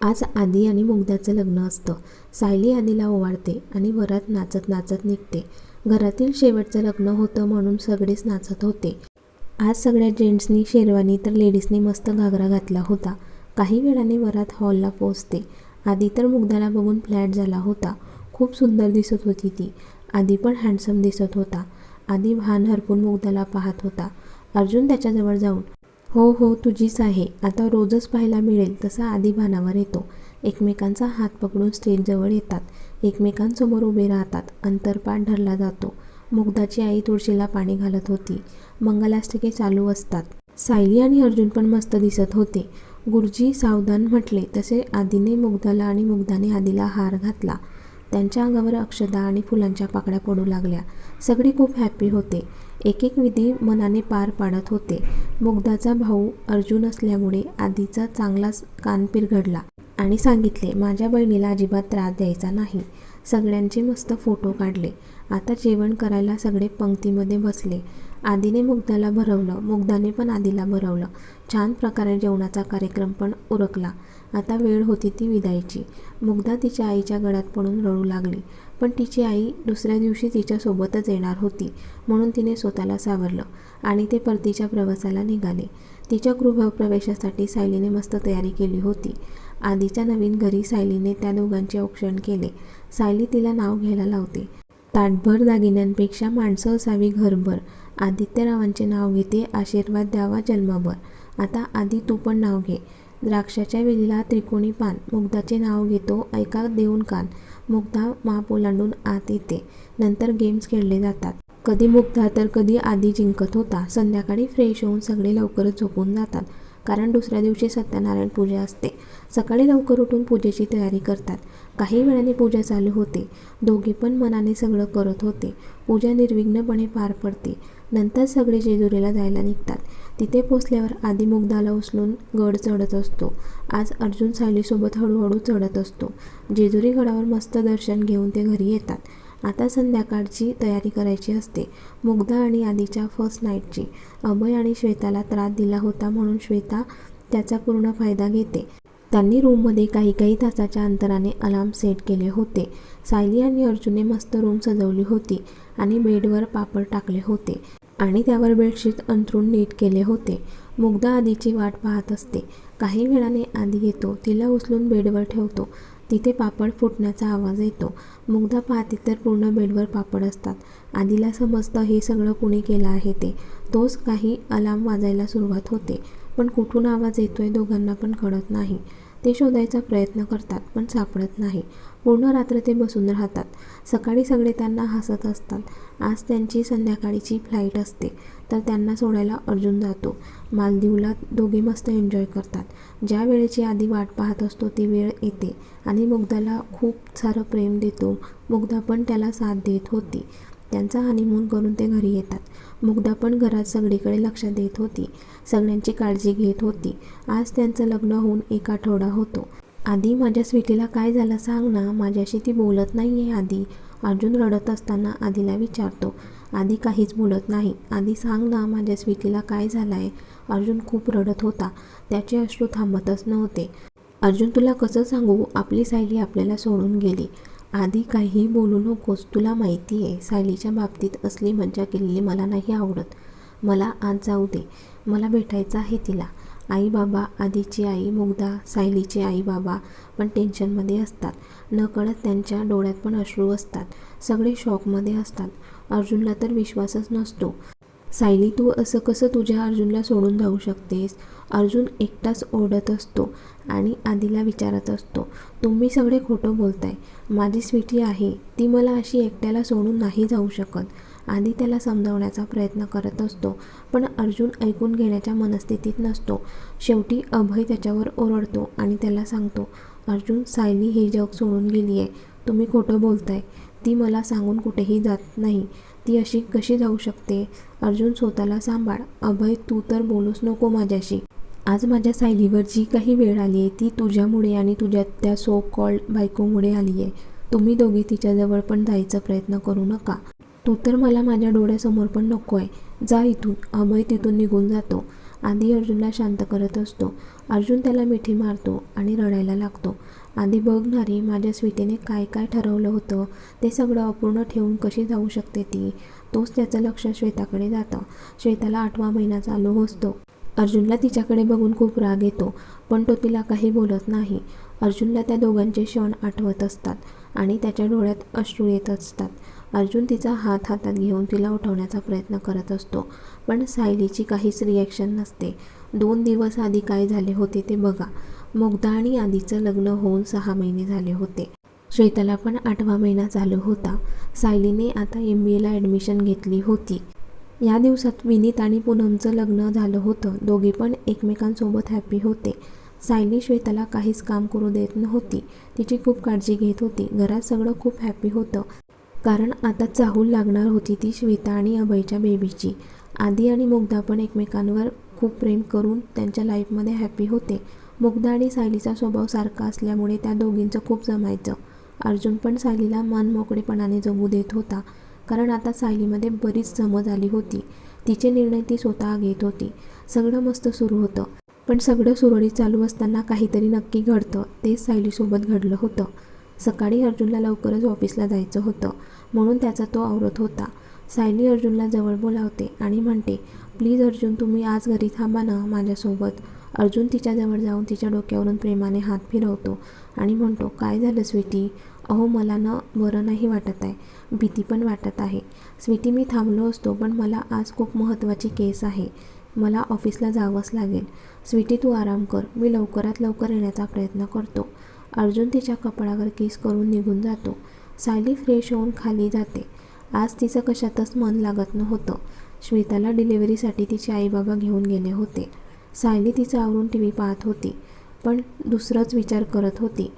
आज आदी आणि मुग्धाचं लग्न असतं. सायली आदीला ओवाळते आणि वरात नाचत नाचत निघते. घरातील शेवटचं लग्न होतं म्हणून सगळेच नाचत होते. आज सगळ्या जेंट्सनी शेरवानी तर लेडीजनी मस्त घागरा घातला होता. काही वेळाने वरात हॉलला पोहोचते. आधी तर मुग्धाला बघून फ्लॅट झाला होता. खूप सुंदर दिसत होती ती. आधी पण हँडसम दिसत होता. आधी भान हरपून मुग्धाला पाहत होता. अर्जुन त्याच्याजवळ जाऊन हो हो तुझीच आहे. आता रोजच पाहायला मिळेल तसा आधी भानावर येतो. एकमेकांचा हात पकडून स्टेजजवळ येतात. एकमेकांसमोर उभे राहतात. अंतरपाठ धरला जातो. मुग्धाची आई तुळशीला पाणी घालत होती. मंगलाष्टके चालू असतात. सायली आणि अर्जुन पण मस्त दिसत होते. गुरुजी सावधान म्हटले तसे आधीने मुग्धाला आणि मुग्धाने आधीला हार घातला. त्यांच्या अंगावर अक्षदा आणि फुलांच्या पाकळ्या पडू लागल्या. सगळी खूप हॅपी होते. एक एक विधी मनाने पार पाडत होते. मुग्धाचा भाऊ अर्जुन असल्यामुळे आधीचा चांगलाच कान पिरघडला आणि सांगितले माझ्या बहिणीला अजिबात त्रास द्यायचा नाही. सगळ्यांचे मस्त फोटो काढले. आता जेवण करायला सगळे पंक्तीमध्ये बसले. आधीने मुग्धाला भरवलं मुग्धाने पण आधीला भरवलं. छान प्रकारे जेवणाचा कार्यक्रम पण उरकला. आता वेळ होती ती विदायची. मुग्धा तिच्या आईच्या गळ्यात पडून रडू लागली. पण तिची आई दुसऱ्या दिवशी तिच्यासोबतच येणार होती म्हणून तिने स्वतःला सावरलं आणि ते परतीच्या प्रवासाला निघाले. तिच्या गृहप्रवेशासाठी सायलीने मस्त तयारी केली होती. आधीच्या नवीन घरी सायलीने त्या दोघांचे औक्षण केले. सायली तिला नाव घ्यायला लावते. ताटभर दागिन्यांपेक्षा माणसं असावी घरभर. आदित्यरावांचे नाव घेते आशीर्वाद द्यावा जन्मभर. आता आधी तू पण नाव घे. द्राक्षाच्या वेलीला त्रिकोणी पान. मुग्धाचे नाव घेतो ऐका देऊन कान. मुग्धा माप ओलांडून आत येते. नंतर गेम्स खेळले जातात. कधी मुग्धा तर कधी आधी जिंकत होता. संध्याकाळी फ्रेश होऊन सगळे लवकरच झोपून जातात. कारण दुसऱ्या दिवशी सत्यनारायण पूजा असते. सकाळी लवकर उठून पूजेची तयारी करतात. काही वेळाने पूजा चालू होते. दोघे पण मनाने सगळं करत होते. पूजा निर्विघ्नपणे पार पडते. नंतर सगळे जेजुरीला जायला निघतात. तिथे पोचल्यावर आधी मुग्धाला उचलून गड चढत असतो. आज अर्जुन सायलीसोबत हळूहळू चढत असतो. जेजुरी गडावर मस्त दर्शन घेऊन ते घरी येतात. आता संध्याकाळची तयारी करायची असते. मुग्धा आणि आधीच्या फर्स्ट नाईटची अभय आणि श्वेताला त्रास दिला होता म्हणून श्वेता त्याचा पूर्ण फायदा घेते. त्यांनी रूममध्ये काही काही तासाच्या अंतराने अलार्म सेट केले होते. सायली आणि अर्जुनने मस्त रूम सजवली होती आणि बेडवर पापड टाकले होते आणि त्यावर बेडशीट अंथरून नीट केले होते. मुग्धा आधीची वाट पाहत असते. काही वेळाने आधी येतो. तिला उचलून बेडवर ठेवतो. तिथे पापड फुटण्याचा आवाज येतो. मुग्धा पाहते तर पूर्ण बेडवर पापड असतात. आधीला समजतं हे सगळं कुणी केलं आहे ते. तोच काही अलार्म वाजायला सुरुवात होते. पण कुठून आवाज येतोय दोघांना पण कळत नाही. ते शोधायचा प्रयत्न करतात पण सापडत नाही. पूर्ण रात्र ते बसून राहतात. सकाळी सगळे त्यांना हसत असतात. आज त्यांची संध्याकाळीची फ्लाईट असते तर त्यांना सोडायला अर्जुन जातो. मालदीवला दोघे मस्त एन्जॉय करतात. ज्या वेळेची आधी वाट पाहत असतो ती वेळ येते. आणि मुग्धाला खूप सारं प्रेम देतो. मुग्धा पण त्याला साथ देत होती. त्यांचा हनीमून करून ते घरी येतात. मुग्धा पण घरात सगळीकडे लक्ष देत होती. सगळ्यांची काळजी घेत होती. आज त्यांचं लग्न होऊन एक आठवडा होतो. आधी माझ्या स्वीटीला काय झालं सांग ना? माझ्याशी ती बोलत नाही आहे आधी. अर्जुन रडत असताना आधीला विचारतो. आधी काहीच बोलत नाही. आधी सांग ना माझ्या स्वीटीला काय झालं आहे अर्जुन खूप रडत होता. त्याचे अश्रू थांबतच नव्हते. अर्जुन तुला कसं सांगू? आपली सायली आपल्याला सोडून गेली. आधी काही बोलू नकोस तुला माहिती आहे सायलीच्या बाबतीत असली मज्जा केलेली मला नाही आवडत. मला आज जाऊ दे मला भेटायचं आहे तिला. आई बाबा आधीची आई मुग्धा सायलीचे आई बाबा पण टेन्शनमध्ये असतात. नकळत त्यांच्या डोळ्यात पण अश्रू असतात. सगळे शॉकमध्ये असतात. अर्जुनला तर विश्वासच नसतो. सायली तू असं कसं तुझ्या अर्जुनला सोडून जाऊ शकतेस? अर्जुन एकटाच ओढत असतो आणि आधीला विचारत असतो तुम्ही सगळे खोटं बोलताय. माझी स्वीटी आहे. ती मला अशी एकट्याला सोडून नाही जाऊ शकत. आधी त्याला समजावण्याचा प्रयत्न करत असतो पण अर्जुन ऐकून घेण्याच्या मनस्थितीत नसतो. शेवटी अभय त्याच्यावर ओरडतो आणि त्याला सांगतो अर्जुन सायली हे जग सोडून गेली आहे तुम्ही खोटं बोलताय. ती मला सांगून कुठेही जात नाही. ती अशी कशी जाऊ शकते? अर्जुन स्वतःला सांभाळ. अभय तू तर बोलूच नको माझ्याशी. आज माझ्या सायलीवर जी काही वेळ आली आहे ती तुझ्यामुळे आणि तुझ्या त्या सो कॉल्ड बायकोमुळे आली आहे तुम्ही दोघी तिच्याजवळ पण जायचा प्रयत्न करू नका. तू तर मला माझ्या डोळ्यासमोर पण नको आहे जा इथून. अभय तिथून निघून जातो. आधी अर्जुनला शांत करत असतो. अर्जुन त्याला मिठी मारतो आणि रडायला लागतो. आधी बघणारी माझ्या स्वीटीने काय काय ठरवलं होतं. ते सगळं अपूर्ण ठेवून कशी जाऊ शकते ती? तोच त्याचं लक्ष श्वेताकडे जातं. श्वेताला आठवा महिना चालू असतो अर्जुनला तिच्याकडे बघून खूप राग येतो पण तो तिला काही बोलत नाही. अर्जुनला त्या दोघांचे क्षण आठवत असतात आणि त्याच्या डोळ्यात अश्रू येत असतात. अर्जुन तिचा हात हातात घेऊन तिला उठवण्याचा प्रयत्न करत असतो पण सायलीची काहीच रिॲक्शन नसते. दोन दिवस आधी काय झाले होते ते बघा. मुग्धा आणि आधीचं लग्न होऊन सहा महिने झाले होते. श्वेताला पण आठवा महिना चालू होता. सायलीने आता एम बी एला ॲडमिशन घेतली होती. या दिवसात विनीत आणि पूनमचं लग्न झालं होतं. दोघी पण एकमेकांसोबत हॅपी होते. सायली श्वेताला काहीच काम करू देत नव्हती. तिची खूप काळजी घेत होती. घरात सगळं खूप हॅपी होतं. कारण आता चाहूल लागणार होती ती श्वेता आणि अभयच्या बेबीची आदी आणि मुग्धा पण एकमेकांवर खूप प्रेम करून त्यांच्या लाईफमध्ये हॅपी होते. मुग्धा आणि सायलीचा स्वभाव सारखा असल्यामुळे त्या दोघींचं खूप जमायचं. अर्जुन पण सायलीला मन मोकळेपणाने जगू देत होता कारण आता सायलीमध्ये बरीच समज आली होती. तिचे निर्णय ती स्वतः घेत होती. सगळं मस्त सुरू होतं. पण सगळं सुरळीत चालू असताना काहीतरी नक्की घडतं. तेच सायलीसोबत घडलं होतं. सकाळी अर्जुनला लवकरच ऑफिसला जायचं होतं म्हणून त्याचा तो आवरत होता. सायली अर्जुनला जवळ बोलावते आणि म्हणते प्लीज अर्जुन तुम्ही आज घरी थांबा ना माझ्यासोबत. अर्जुन तिच्याजवळ जाऊन तिच्या डोक्यावरून प्रेमाने हात फिरवतो आणि म्हणतो काय झालं स्वीटी? अहो मला ना बरं नाही वाटत आहे. भीती पण वाटत आहे. स्वीटी मी थांबलो असतो पण मला आज खूप महत्त्वाची केस आहे. मला ऑफिसला जावंच लागेल. स्वीटी तू आराम कर. मी लवकरात लवकर येण्याचा प्रयत्न करतो. अर्जुन तिच्या कपाळावर किस करून निघून जातो. सायली फ्रेश होऊन खाली जाते. आज तिचं कशातच मन लागत नव्हतं. श्वेताला डिलिव्हरीसाठी तिचे आईबाबा घेऊन गेले होते. सायली तिचं आवरून टी व्ही पाहत होती पण दुसरंच विचार करत होती.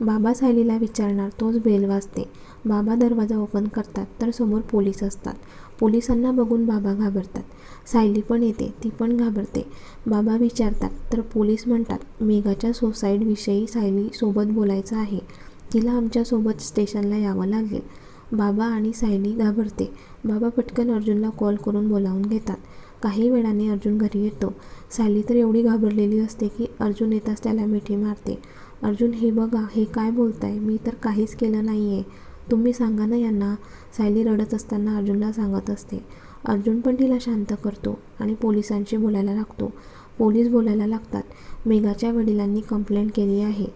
बाबा सायलीला विचारणार तोच बेल वाजते. बाबा दरवाजा ओपन करतात तर समोर पोलीस असतात. पोलिसांना बघून बाबा घाबरतात. सायली पण येते ती पण घाबरते. बाबा विचारतात तर पोलीस म्हणतात मेघाच्या सुसाईडविषयी सायलीसोबत बोलायचं आहे. तिला आमच्यासोबत स्टेशनला यावं लागेल. बाबा आणि सायली घाबरते. बाबा पटकन अर्जुनला कॉल करून बोलावून घेतात. काही वेळाने अर्जुन घरी येतो. सायली तर एवढी घाबरलेली असते की अर्जुन येताच त्याला मिठी मारते. अर्जुन हे बघा हे काय बोलताय? मी तर काहीच केलं नाही आहे तुम्ही सांगा ना यांना. सायली रडत असताना अर्जुनला सांगत असते. अर्जुन पण तिला शांत करतो आणि पोलिसांशी बोलायला लागतो. पोलीस बोलायला लागतात. मेघाच्या वडिलांनी कंप्लेंट केली आहे.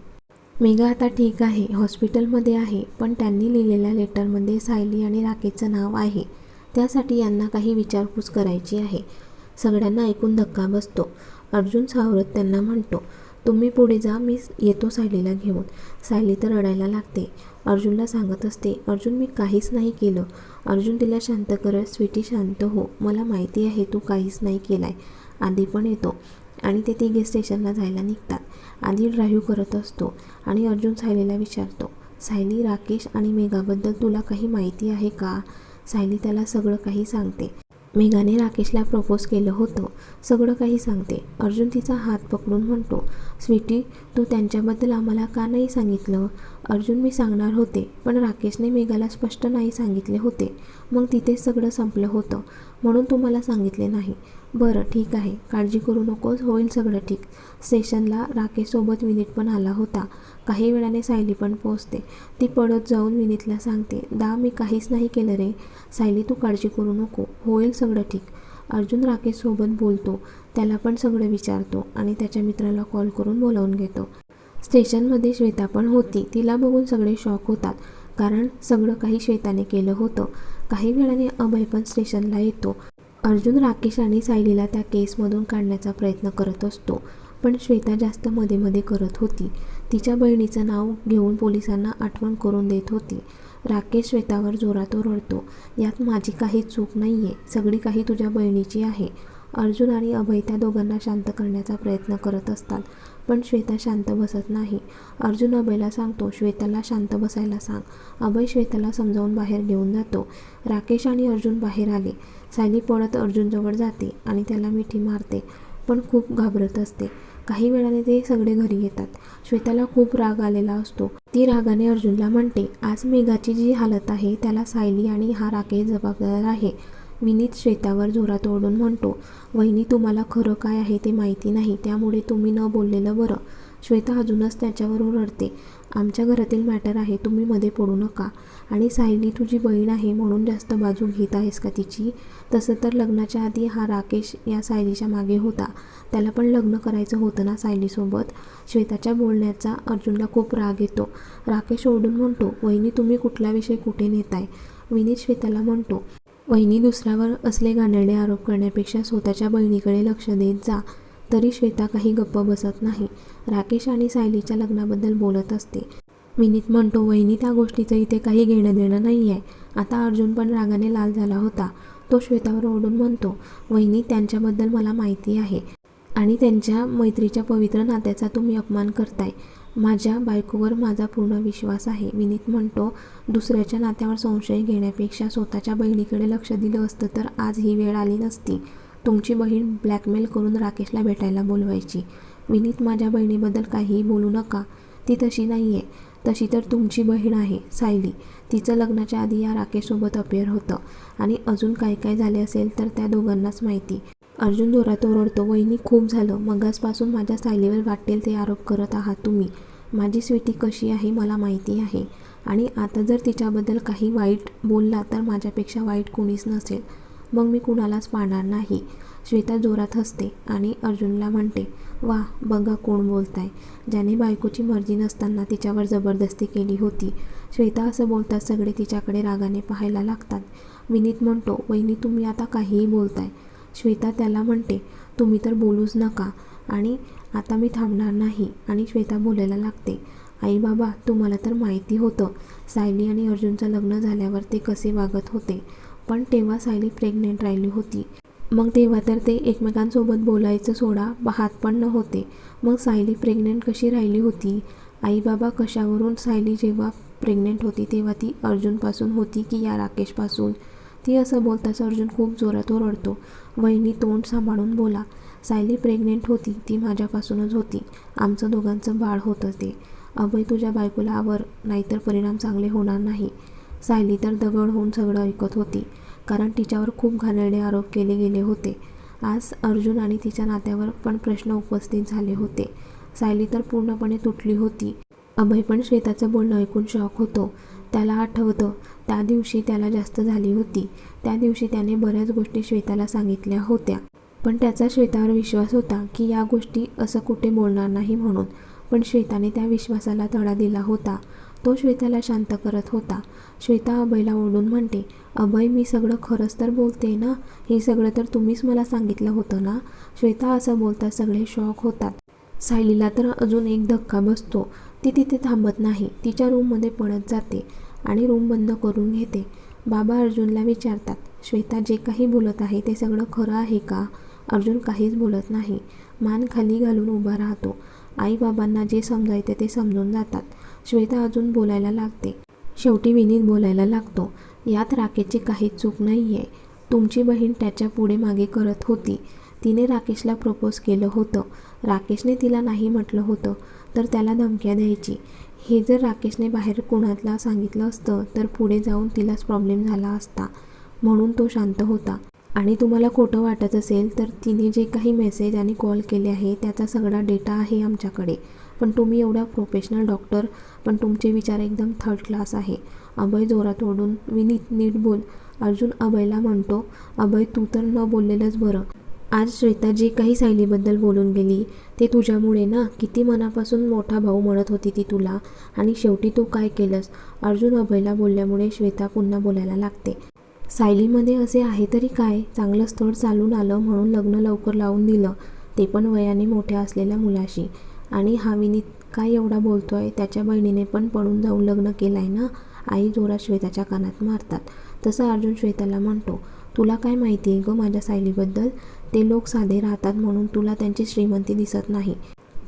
मेघा आता ठीक आहे हॉस्पिटलमध्ये आहे पण त्यांनी लिहिलेल्या लेटरमध्ये सायली आणि राकेशचं नाव आहे. त्यासाठी यांना काही विचारपूस करायची आहे. सगळ्यांना ऐकून धक्का बसतो. अर्जुन सावरत त्यांना म्हणतो तुम्ही पुढे जा मी येतो सायलीला घेऊन. सायली तर रडायला लागते. अर्जुनला सांगत असते अर्जुन मी काहीच नाही केलं. अर्जुन तिला शांत करत स्वीटी शांत हो. मला माहिती आहे तू काहीच नाही केलं आहे आधी पण येतो. आणि ते तिघे स्टेशनला जायला निघतात. आधी ड्राईव्ह करत असतो आणि अर्जुन सायलीला विचारतो सायली राकेश आणि मेघाबद्दल तुला काही माहिती आहे का? सायली त्याला सगळं काही सांगते. मेघाने राकेशला प्रपोज केलं होतं. सगळं काही सांगते. अर्जुन तिचा हात पकडून म्हणतो स्वीटी तू त्यांच्याबद्दल आम्हाला का नाही सांगितलं? अर्जुन मी सांगणार होते पण राकेशने मेघाला स्पष्ट नाही सांगितले होते. मग तिथेच सगळं संपलं होतं म्हणून तुम्हाला सांगितले नाही. बरं ठीक आहे. काळजी करू नकोस होईल सगळं ठीक. स्टेशनला राकेशसोबत विनीत पण आला होता. काही वेळाने सायली पण पोचते ती पडत जाऊन विनीतला सांगते दा मी काहीच नाही केलं रे. सायली तू काळजी करू नको. होईल सगळं ठीक. अर्जुन राकेशसोबत बोलतो त्याला पण सगळं विचारतो आणि त्याच्या मित्राला कॉल करून बोलावून घेतो. स्टेशनमध्ये श्वेता पण होती. तिला बघून सगळे शॉक होतात. कारण सगळं काही श्वेताने केलं होतं. काही वेळाने अभय पण स्टेशनला येतो. अर्जुन राकेश आणि सायलीला त्या केसमधून काढण्याचा प्रयत्न करत असतो. पण श्वेता जास्त मध्ये मध्ये करत होती. तिच्या बहिणीचं नाव घेऊन पोलिसांना आठवण करून देत होती. राकेश श्वेतावर जोरात ओरडतो. यात माझी काही चूक नाही आहे सगळी काही तुझ्या बहिणीची आहे. अर्जुन आणि अभय त्या दोघांना शांत करण्याचा प्रयत्न करत असतात पण श्वेता शांत बसत नाही. अर्जुन अभयला सांगतो श्वेताला शांत बसायला सांग. अभय श्वेताला समजावून बाहेर घेऊन जातो. राकेश आणि अर्जुन बाहेर आले. सायली पळत अर्जुनजवळ जाते आणि त्याला मिठी मारते पण खूप घाबरत असते. काही वेळाने ते सगळे घरी येतात. श्वेताला खूप राग आलेला असतो. ती रागाने अर्जुनला म्हणते आज मेघाची जी हालत आहे त्याला सायली आणि हा राकेश जबाबदार आहे. विनीत श्वेतावर जोरात ओरडून म्हणतो वहिनी तुम्हाला खरं काय आहे ते माहिती नाही त्यामुळे तुम्ही न बोललेलं बरं श्वेता अजूनच त्याच्यावर ओरडते आमच्या घरातील मॅटर आहे तुम्ही मध्ये पडू नका. आणि सायली तुझी बहीण आहे म्हणून जास्त बाजू घेत आहेस का तिची तसं तर लग्नाच्या आधी हा राकेश या सायलीच्या मागे होता. त्याला पण लग्न करायचं होतं ना सायलीसोबत? श्वेताच्या बोलण्याचा अर्जुनला खूप राग येतो. राकेश ओरडून म्हणतो वहिनी तुम्ही कुठला विषय कुठे नेताय विनीत श्वेताला म्हणतो वहिनी दुसऱ्यावर असले घाणेरडे आरोप करण्यापेक्षा स्वतःच्या बहिणीकडे लक्ष देत जा तरी श्वेता काही गप्प बसत नाही. राकेश आणि सायलीच्या लग्नाबद्दल बोलत असते. विनीत म्हणतो वहिनी त्या गोष्टीचं इथे काही घेणं देणं नाही आहे आता अर्जुन पण रागाने लाल झाला होता. तो श्वेतावर ओढून म्हणतो वहिनी त्यांच्याबद्दल मला माहिती आहे आणि त्यांच्या मैत्रीच्या पवित्र नात्याचा तुम्ही अपमान करताय. माझ्या बायकोवर माझा पूर्ण विश्वास आहे. विनीत म्हणतो दुसऱ्याच्या नात्यावर संशय घेण्यापेक्षा स्वतःच्या बहिणीकडे लक्ष दिलं असतं तर आज ही वेळ आली नसती. तुमची बहीण ब्लॅकमेल करून राकेशला भेटायला बोलवायची. विनीत माझ्या बहिणीबद्दल काहीही बोलू नका. ती तशी नाही आहे तशी तर तुमची बहीण आहे सायली. तिचं लग्नाच्या आधी या राकेशसोबत अपेअर होतं. आणि अजून काय काय झाले असेल तर त्या दोघांनाच माहिती. अर्जुन जोरात ओरडतो वहिनी खूप झालं. मगासपासून माझ्या सायलीवर वाटेल ते आरोप करत आहात तुम्ही. माझी स्वीटी कशी आहे मला माहिती आहे. आणि आता जर तिच्याबद्दल काही वाईट बोलला तर माझ्यापेक्षा वाईट कोणीच नसेल. मग मी कुणालाच पाहणार नाही. श्वेता जोरात हसते आणि अर्जुनला म्हणते वा बघा कोण बोलताय. ज्याने बायकोची मर्जी नसताना तिच्यावर जबरदस्ती केली होती. श्वेता असं बोलताच सगळे तिच्याकडे रागाने पाहायला लागतात. विनीत म्हणतो वहिनी तुम्ही आता काहीही बोलताय. श्वेता त्याला म्हणते तुम्ही तर बोलूच नका. आणि आता मी थांबणार नाही. आणि श्वेता बोलायला लागते आई बाबा तुम्हाला तर माहिती होतं सायली आणि अर्जुनचं लग्न झाल्यावर ते कसे वागत होते. पण तेव्हा सायली प्रेग्नेंट राहिली होती. मग तेव्हा तर ते एकमेकांसोबत बोलायचं सोडा पाहत पण न होते मग सायली प्रेग्नेंट कशी राहिली होती? आई बाबा कशावरून सायली जेव्हा प्रेग्नेंट होती तेव्हा ती अर्जुनपासून होती की या राकेशपासून? ती असं बोलताच अर्जुन खूप जोरात ओरडतो. वहिनी तोंड सांभाळून बोला. सायली प्रेग्नेंट होती. ती माझ्यापासूनच होती. आमचं दोघांचं बाळ होतं ते. अभय तुझ्या बायकोला आवर. नाहीतर परिणाम चांगले होणार नाही. सायली तर दगड होऊन सगळं ऐकत होती कारण तिच्यावर खूप घाणेरडे आरोप केले गेले होते. आज अर्जुन आणि तिच्या नात्यावर पण प्रश्न उपस्थित झाले होते. सायली तर पूर्णपणे तुटली होती. अभय पण श्वेताचं बोलणं ऐकून शॉक होतो. त्याला आठवतं. त्या दिवशी त्याला जास्त झाली होती. त्या दिवशी त्याने बऱ्याच गोष्टी श्वेताला सांगितल्या होत्या. पण त्याचा श्वेतावर विश्वास होता की या गोष्टी असं कुठे बोलणार नाही म्हणून. पण श्वेताने त्या विश्वासाला तडा दिला होता. तो श्वेताला शांत करत होता. श्वेता अभयला ओढून म्हणते अभय मी सगळं खरंच तर बोलते ना? हे सगळं तर तुम्हीच मला सांगितलं होतं ना? श्वेता असं बोलता सगळे शॉक होतात. सायलीला तर अजून एक धक्का बसतो. ती तिथे थांबत नाही. तिच्या रूममध्ये पळत जाते आणि रूम बंद करून घेते. बाबा अर्जुनला विचारतात श्वेता जे काही बोलत आहे ते सगळं खरं आहे का अर्जुन काहीच बोलत नाही. मान खाली घालून उभा राहतो. आईबाबांना जे समजायचे ते समजून जातात. श्वेता अजून बोलायला लागते. शेवटी विनीत बोलायला लागतो यात राकेशची काहीच चूक नाही आहे तुमची बहीण त्याच्या पुढे मागे करत होती. तिने राकेशला प्रपोज केलं होतं. राकेशने तिला नाही म्हटलं होतं. तर त्याला धमक्या द्यायची. हे जर राकेशने बाहेर कुणाला सांगितलं असतं तर पुढे जाऊन तिलाच प्रॉब्लेम झाला असता म्हणून तो शांत होता. आणि तुम्हाला खोटं वाटत असेल तर तिने जे काही मेसेज आणि कॉल केले आहे त्याचा सगळा डेटा आहे आमच्याकडे. पण तुम्ही एवढा प्रोफेशनल डॉक्टर पण तुमचे विचार एकदम थर्ड क्लास आहे. अभय जोरात ओढून विनीत नीट बोल. अर्जुन अभयला म्हणतो अभय तू तर न बोललेलंच बरं. आज श्वेता जी काही सायलीबद्दल बोलून गेली. ते तुझ्यामुळे ना किती मनापासून मोठा भाऊ म्हणत होती ती तुला. आणि शेवटी तू काय केलंस? अर्जुन अभयला बोलल्यामुळे श्वेता पुन्हा बोलायला लागते. सायलीमध्ये असे आहे तरी काय? चांगलं स्थळ चालून आलं म्हणून लग्न लवकर लावून दिलं. ते पण वयाने मोठ्या असलेल्या मुलाशी. आणि हा विनीत काय एवढा बोलतोय? त्याच्या बहिणीने पण पळून जाऊन लग्न केलं आहे ना? आई जोरात श्वेताच्या कानात मारतात. तसं अर्जुन श्वेताला म्हणतो तुला काय माहिती आहे गं माझ्या सायलीबद्दल? ते लोक साधे राहतात म्हणून तुला त्यांची श्रीमंती दिसत नाही.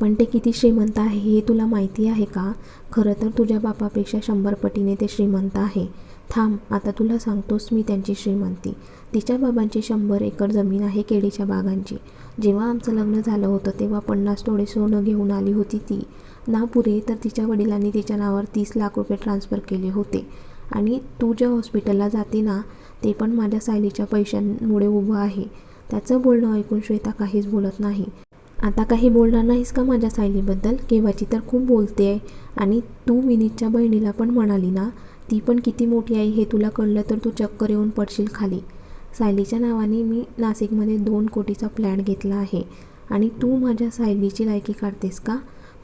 पण ते किती श्रीमंत आहे हे तुला माहिती आहे का? खरं तर तुझ्या बापापेक्षा शंभर पटीने ते श्रीमंत आहे. थांब आता तुला सांगतोस मी त्यांची श्रीमंती. तिच्या बाबांची शंभर एकर जमीन आहे केळीच्या बागांची. जेव्हा आमचं लग्न झालं होतं तेव्हा पन्नास तोडे सोनं घेऊन आली होती ती. ना पुरे तर तिच्या वडिलांनी तिच्या नावावर तीस लाख रुपये ट्रान्स्फर केले होते. आणि तू ज्या हॉस्पिटलला जाते ना ते पण माझ्या सायलीच्या पैशांमुळे उभं आहे. त्याचं बोलणं ऐकून श्वेता काहीच बोलत नाही. आता काही बोलणार नाहीस का माझ्या सायलीबद्दल? केव्हाची तर खूप बोलते आहे. आणि तू विनीतच्या बहिणीला पण म्हणाली ना ती पण किती मोठी आहे हे तुला कळलं तर तू चक्कर येऊन पडशील खाली. सायलीच्या नावाने मी नाशिकमध्ये दोन कोटीचा फ्लॅट घेतला आहे. आणि तू माझ्या सायलीची लायकी काढतेस का?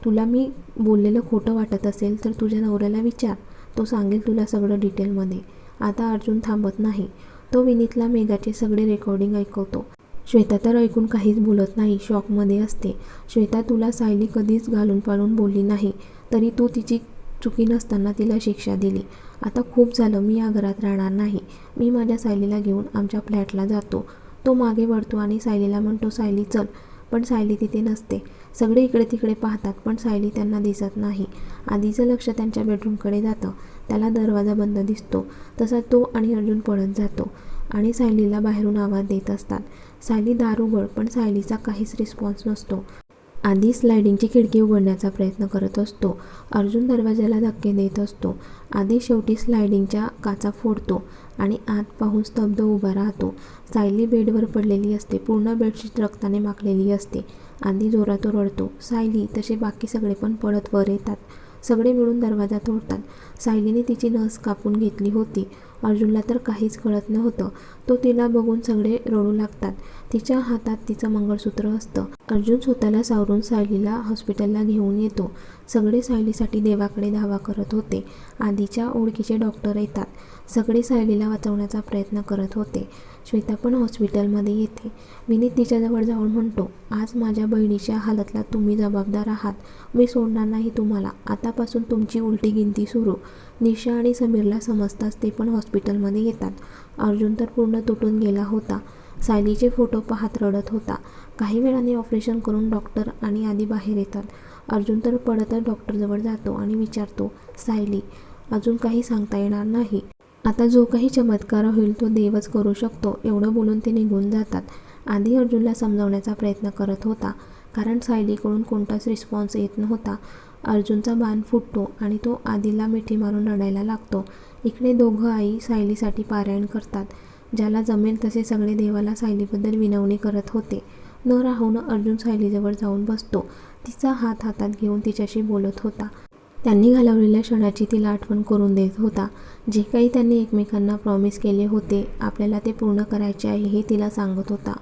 तुला मी बोललेलं खोटं वाटत असेल तर तुझ्या नवऱ्याला विचार. तो सांगेल तुला सगळं डिटेलमध्ये. आता अर्जुन थांबत नाही. तो विनीतला मेघाचे सगळे रेकॉर्डिंग ऐकवतो. श्वेता तर ऐकून काहीच बोलत नाही शॉकमध्ये असते. श्वेता तुला सायली कधीच घालून पाळून बोलली नाही तरी तू तिची चुकी नसताना तिला शिक्षा दिली. आता खूप झालं मी या घरात राहणार नाही. मी माझ्या सायलीला घेऊन आमच्या फ्लॅटला जातो. तो मागे वळतो आणि सायलीला म्हणतो सायली चल. पण सायली तिथे नसते. सगळे इकडे तिकडे पाहतात पण सायली त्यांना दिसत नाही. आधीचं लक्ष त्यांच्या बेडरूमकडे जातं. त्याला दरवाजा बंद दिसतो. तसा तो आणि अर्जुन पळत जातो आणि सायलीला बाहेरून आवाज देत असतात. सायली दार उघड पण सायलीचा काहीच रिस्पॉन्स नसतो. आधी स्लायडिंगची खिडकी उघडण्याचा प्रयत्न करत असतो. अर्जुन दरवाजाला धक्के देत असतो. आधी शेवटी स्लायडिंगच्या काचा फोडतो आणि आत पाहून स्तब्ध उभा राहतो. सायली बेडवर पडलेली असते. पूर्ण बेडशीट रक्ताने माखलेली असते. आधी जोरात रडतो सायली तसे बाकी सगळे पण पडत वर येतात. सगळे मिळून दरवाजा तोडतात. सायलीने तिची नस कापून घेतली होती. अर्जुनला तर काहीच कळत नव्हतं. तो तिला बघून सगळे रडू लागतात. तिच्या हातात तिचं मंगळसूत्र असतं. अर्जुन स्वतःला सावरून सायलीला हॉस्पिटलला घेऊन येतो. सगळे सायलीसाठी देवाकडे धावा करत होते. आधीच्या ओळखीचे डॉक्टर येतात. सगळे सायलीला वाचवण्याचा प्रयत्न करत होते. श्वेता पण हॉस्पिटलमध्ये येते. विनीत तिच्याजवळ जाऊन म्हणतो आज माझ्या बहिणीच्या हालतला तुम्ही जबाबदार आहात. मी सोडणार नाही तुम्हाला. आतापासून तुमची उलटी गिनती सुरू. निशा आणि समीरला समजताच ते पण हॉस्पिटलमध्ये येतात. अर्जुन तर पूर्ण तुटून गेला होता. सायलीचे फोटो पाहत रडत होता. काही वेळाने ऑपरेशन करून डॉक्टर आणि आधी बाहेर येतात. अर्जुन तर पडतच डॉक्टरजवळ जातो आणि विचारतो सायली अजून काही सांगता येणार नाही. आता जो काही चमत्कार होईल तो देवच करू शकतो. एवढं बोलून ते निघून जातात. आधी अर्जुनला समजावण्याचा प्रयत्न करत होता कारण सायलीकडून कोणताच रिस्पॉन्स येत नव्हता. अर्जुनचा बाण फुटतो आणि तो आधीला मिठी मारून रडायला लागतो. इकडे दोघं आई सायलीसाठी पारायण करतात ज्याला जमेल तसे सगळे देवाला सायलीबद्दल विनवणी करत होते. न राहून अर्जुन सायलीजवळ जाऊन बसतो. तिचा हात हातात घेऊन तिच्याशी बोलत होता. त्यांनी घालवलेल्या क्षणाची तिला आठवण करून देत होता. जे काही त्यांनी एकमेकांना प्रॉमिस केले होते आपल्याला ते पूर्ण करायचे आहे हे तिला सांगत होता.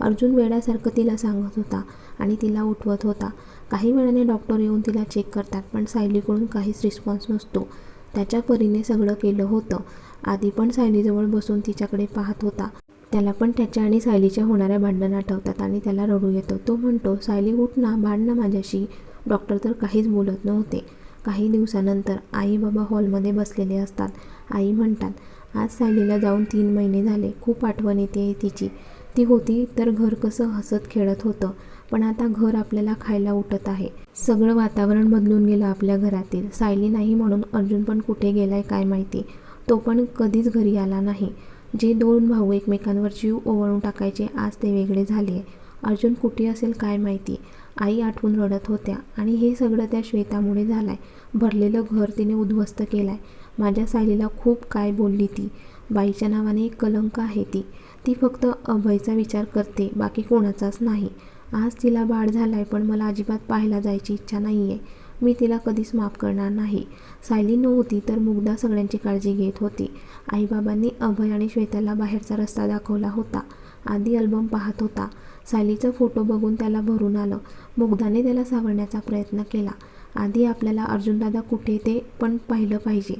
अर्जुन वेळासारखं तिला सांगत होता आणि तिला उठवत होता. काही वेळाने डॉक्टर येऊन तिला चेक करतात पण सायलीकडून काहीच रिस्पॉन्स नसतो. त्याच्या परीने सगळं केलं होतं. आधी पण सायलीजवळ बसून तिच्याकडे पाहत होता. त्याला पण त्याच्या आणि सायलीच्या होणाऱ्या भांडण आठवतात आणि त्याला रडू येतो. तो म्हणतो सायली उठ ना भांडणं माझ्याशी. डॉक्टर तर काहीच बोलत नव्हते. काही दिवसानंतर आई बाबा हॉलमध्ये बसलेले असतात. आई म्हणतात आज सायलीला जाऊन तीन महिने झाले. खूप आठवण येते तिची. ती होती तर घर कसं हसत खेळत होतं. पण आता घर आपल्याला खायला उठत आहे. सगळं वातावरण बदलून गेलं आपल्या घरातील. सायली नाही म्हणून अर्जुन पण कुठे गेलाय काय माहिती? तो पण कधीच घरी आला नाही. जे दोन भाऊ एकमेकांवर जीव ओवाळून टाकायचे आज ते वेगळे झाले. अर्जुन कुठे असेल काय माहिती? आई आठवून रडत होत्या आणि हे सगळं त्या श्वेतामुळे झालं आहे भरलेलं घर तिने उद्ध्वस्त केलं आहे माझ्या सायलीला खूप काय बोलली ती. बाईच्या नावाने एक कलंक आहे ती. ती फक्त अभयचा विचार करते बाकी कोणाचाच नाही. आज तिला बाळ झाला आहे पण मला अजिबात पाहायला जायची इच्छा नाही आहे मी तिला कधीच माफ करणार नाही. सायली नव्हती तर मुग्धा सगळ्यांची काळजी घेत होती. आईबाबांनी अभय आणि श्वेताला बाहेरचा रस्ता दाखवला होता. आधी अल्बम पाहत होता. सायलीचा फोटो बघून त्याला भरून आलं. मुग्धाने त्याला सावरण्याचा प्रयत्न केला. आधी आपल्याला अर्जुनदादा कुठे ते पण पाहिलं पाहिजे.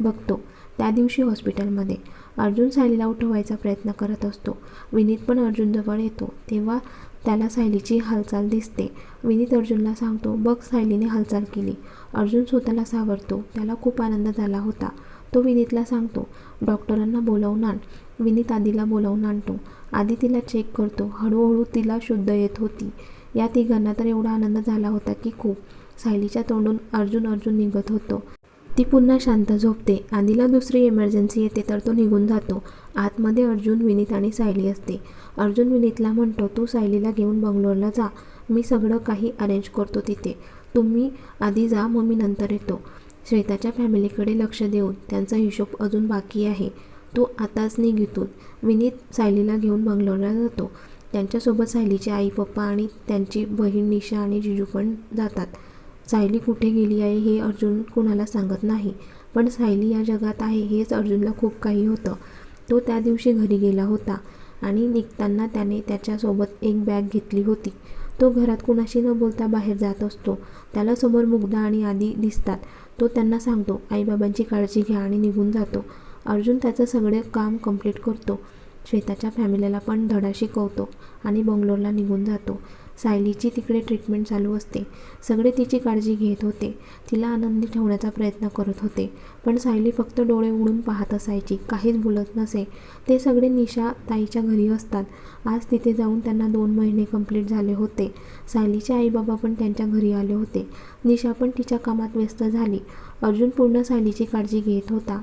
बघतो. त्या दिवशी हॉस्पिटलमध्ये. अर्जुन सायलीला उठवायचा प्रयत्न करत असतो. विनीत पण अर्जुनजवळ येतो. तेव्हा त्याला सायलीची हालचाल दिसते. विनीत अर्जुनला सांगतो बघ सायलीने हालचाल केली. अर्जुन स्वतःला सावरतो. त्याला खूप आनंद झाला होता. तो विनीतला सांगतो डॉक्टरांना बोलावून आण. विनीत आदीला बोलावून आणतो. आधी तिला चेक करतो. हळूहळू तिला शुद्ध येत होती. या तिघांना तर एवढा आनंद झाला होता की खूप. सायलीच्या तोंडून अर्जुन अर्जुन निघत होतो. ती पुन्हा शांत झोपते. आधीला दुसरी इमर्जन्सी येते तर तो निघून जातो. आतमध्ये अर्जुन विनीत आणि सायली असते. अर्जुन विनीतला म्हणतो तू सायलीला घेऊन बंगलोरला जा. मी सगळं काही अरेंज करतो तिथे. तुम्ही आधी जा मग मी नंतर येतो श्वेताच्या फॅमिलीकडे लक्ष देऊन त्यांचा हिशोब अजून बाकी आहे. तू आताच निघितून विनीत सायलीला घेऊन बंगलोरला जातो. त्यांच्यासोबत सायलीचे आई पप्पा आणि त्यांची बहीण निशा आणि जिजू पण जातात. सायली कुठे गेली आहे हे अर्जुन कोणाला सांगत नाही. पण सायली या जगात आहे हेच अर्जुनला खूप काही होतं. तो त्या दिवशी घरी गेला होता आणि निघताना त्याने त्याच्यासोबत एक बॅग घेतली होती. तो घरात कुणाशी न बोलता बाहेर जात असतो. त्याला समोर मुग्धा आणि आदी दिसतात. तो त्यांना सांगतो आईबाबांची काळजी घ्या आणि निघून जातो. अर्जुन त्याचं सगळे काम कंप्लीट करतो. श्वेताच्या फॅमिलीला पण धडा शिकवतो आणि बंगलोरला निघून जातो. सायलीची तिकडे ट्रीटमेंट चालू असते. सगळे तिची काळजी घेत होते. तिला आनंदी ठेवण्याचा प्रयत्न करत होते. पण सायली फक्त डोळे उडून पाहत असायची. काहीच बोलत नसे. ते सगळे निशा ताईच्या घरी असतात. आज तिथे जाऊन त्यांना दोन महिने कंप्लीट झाले होते. सायलीचे आईबाबा पण त्यांच्या घरी आले होते. निशा पण तिच्या कामात व्यस्त झाली. अर्जुन पूर्ण सायलीची काळजी घेत होता.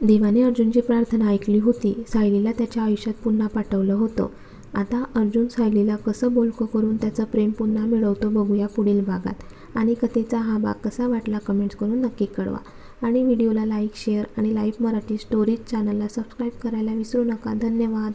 देवाने अर्जुनची प्रार्थना ऐकली होती. सायलीला त्याच्या आयुष्यात पुन्हा पाठवलं होतं. आता अर्जुन सायलीला कसं बोलकं करून त्याचं प्रेम पुन्हा मिळवतो बघूया पुढील भागात. आणि कथेचा हा भाग कसा वाटला कमेंट्स करून नक्की कळवा. आणि व्हिडिओला लाईक शेअर आणि लाईव्ह मराठी स्टोरीज चॅनलला सबस्क्राईब करायला विसरू नका. धन्यवाद.